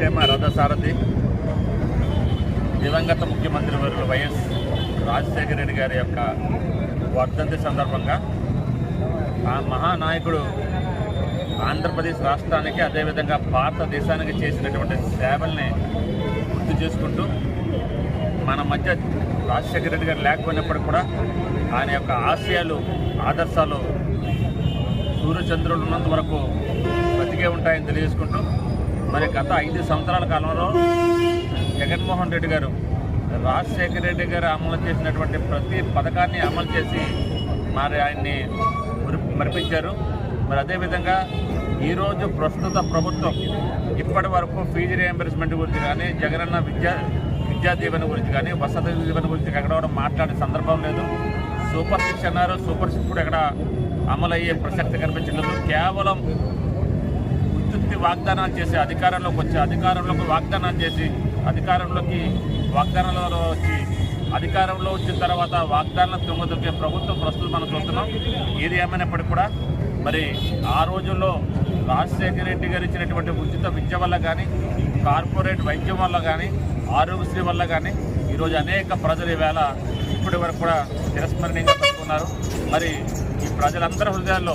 సంక్షేమ రథసారథి దివంగత ముఖ్యమంత్రి వర్యులు వైఎస్ రాజశేఖర రెడ్డి గారి యొక్క వర్ధంతి సందర్భంగా ఆ మహానాయకుడు ఆంధ్రప్రదేశ్ రాష్ట్రానికి అదేవిధంగా భారతదేశానికి చేసినటువంటి సేవల్ని గుర్తు చేసుకుంటూ మన మధ్య రాజశేఖర రెడ్డి గారు లేకపోయినప్పటికీ కూడా ఆయన యొక్క ఆశయాలు ఆదర్శాలు సూర్యచంద్రులు ఉన్నంత వరకు బతికే ఉంటాయని తెలియజేసుకుంటూ మరి గత ఐదు సంవత్సరాల కాలంలో జగన్మోహన్ రెడ్డి గారు రాజశేఖర రెడ్డి గారు అమలు చేసినటువంటి ప్రతి పథకాన్ని అమలు చేసి మరి ఆయన్ని మరిపించారు. మరి అదేవిధంగా ఈరోజు ప్రస్తుత ప్రభుత్వం ఇప్పటి వరకు ఫీజు రియంబర్స్మెంట్ గురించి కానీ జగనన్న విద్యా విద్యా దీవెన గురించి కానీ వసతి దీవెన గురించి ఎక్కడ కూడా మాట్లాడే సందర్భం లేదు. సూపర్ సిక్స్ అన్నారు. సూపర్ సిక్స్ కూడా ఎక్కడ అమలు అయ్యే ప్రసక్తి కనిపించలేదు. కేవలం వాగ్దానాలు చేసి అధికారంలోకి వచ్చి అధికారంలోకి వాగ్దానాలు చేసి అధికారంలోకి వాగ్దానాలలో వచ్చి అధికారంలో వచ్చిన తర్వాత వాగ్దానాలు తుంగదొక్కే ప్రభుత్వం ప్రస్తుతం మనం చూస్తున్నాం. ఏది ఏమైనప్పటికీ కూడా మరి ఆ రోజుల్లో రాజశేఖర రెడ్డి గారు ఇచ్చినటువంటి ఉచిత విద్య వల్ల కానీ కార్పొరేట్ వైద్యం వల్ల కానీ ఆరోగ్యశ్రీ వల్ల కానీ ఈరోజు అనేక ప్రజలు ఈవేళ ఇప్పటి వరకు కూడా తిరస్మరణీయంగా పెట్టుకున్నారు మరి ఈ ప్రజలందరి హృదయాల్లో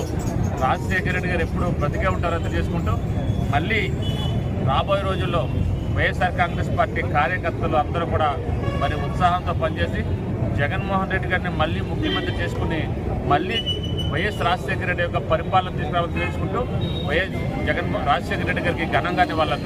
రాజశేఖర రెడ్డి గారు ఎప్పుడు బ్రతికే ఉంటారని తెలియజేసుకుంటూ మళ్ళీ రాబోయే రోజుల్లో వైఎస్ఆర్ కాంగ్రెస్ పార్టీ కార్యకర్తలు అందరూ కూడా మరి ఉత్సాహంతో పనిచేసి జగన్మోహన్ రెడ్డి గారిని మళ్ళీ ముఖ్యమంత్రి చేసుకుని మళ్ళీ వైఎస్ రాజశేఖర రెడ్డి యొక్క పరిపాలన తీసుకురావాలని తెలుసుకుంటూ వైఎస్ జగన్ రాజశేఖర రెడ్డి గారికి ఘనంగా నివాళులు